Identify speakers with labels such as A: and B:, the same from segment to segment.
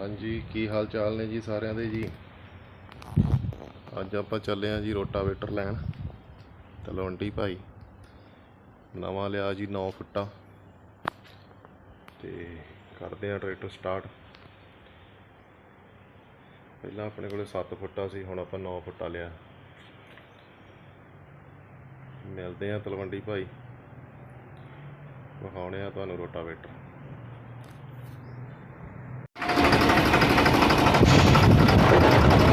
A: ਹਾਂਜੀ, ਕੀ ਹਾਲ ਚਾਲ ਨੇ ਜੀ ਸਾਰਿਆਂ ਦੇ ਜੀ? ਅੱਜ ਆਪਾਂ ਚੱਲੇ ਆਂ ਜੀ ਰੋਟਾਵੇਟਰ ਲੈਣ। ਤਲਵੰਡੀ ਭਾਈ, ਨਵਾਂ ਲਿਆ ਜੀ 9 ਫੁੱਟਾ। ਤੇ ਕਰਦੇ ਆਂ ਟਰੈਕਟਰ ਸਟਾਰਟ। ਪਹਿਲਾਂ ਆਪਣੇ ਕੋਲੇ 7 ਫੁੱਟਾ ਸੀ, ਹੁਣ ਆਪਾਂ 9 ਫੁੱਟਾ ਲਿਆ। ਮਿਲਦੇ ਆਂ ਤਲਵੰਡੀ ਭਾਈ। ਵਿਖਾਉਣੇ ਆ ਤੁਹਾਨੂੰ ਰੋਟਾਵੇਟਰ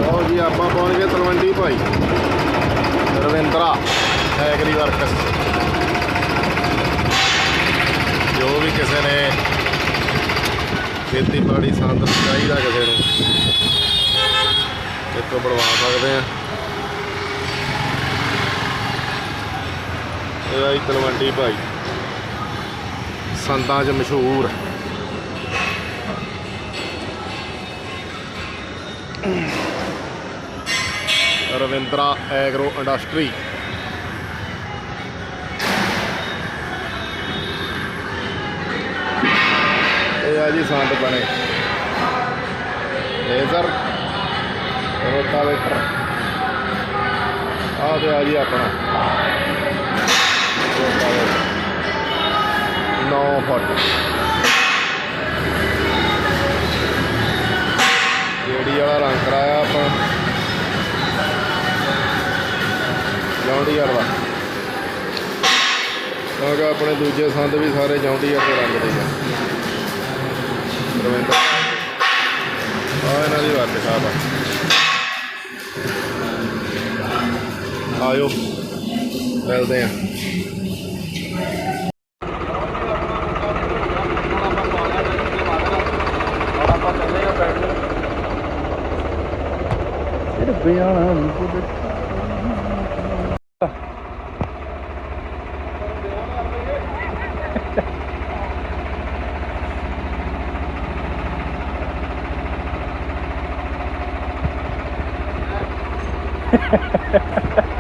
A: ਲਓ ਜੀ ਆਪਾਂ ਪਹੁੰਚ ਤਲਵੰਡੀ ਭਾਈ। ਰਵਿੰਦਰਾ ਐਗਰੀ ਵਰਕਸ ਜੋ ਵੀ ਕਿਸੇ ਨੇ ਖੇਤੀਬਾੜੀ ਸੰਦ ਚਾਹੀਦਾ ਕਿਸੇ ਨੂੰ ਇੱਥੋਂ ਬਣਵਾ ਸਕਦੇ ਆ। ਇਹ ਆਈ ਤਲਵੰਡੀ ਭਾਈ। ਸੰਦਾਂ 'ਚ ਮਸ਼ਹੂਰ। Ravindra agro industry. ਇਹ ਆ ਜੀ ਸੰਦ ਬਣੇ। Laser, rotavator. ਆਹ ਤੇ ਆ ਜੀ ਆਪਣਾ। ਰੋਟਾਵੇਟਰ। 9 ਫੁੱਟ। ਜਿਹੜੀ ਵਾਲਾ ਰੰਗ ਕਰਾਇਆ ਆਪਾਂ। ਜੌਂਡੀਅਰ ਵਾ ਕਿਉਂਕਿ ਆਪਣੇ ਦੂਜੇ ਸੰਦ ਵੀ ਸਾਰੇ ਜੌਂਡੀਅਰ ਦੇ ਰੰਗ ਦੇ ਆ। ਰਵਿੰਦਰ ਆ ਇਹਨਾਂ ਦੀ ਵਰਕਸ਼ਾਪ ਆ। ਆਇਓ ਮਿਲਦੇ ਆ। Beyond, I'm a little bit. Ha ha ha ha ha.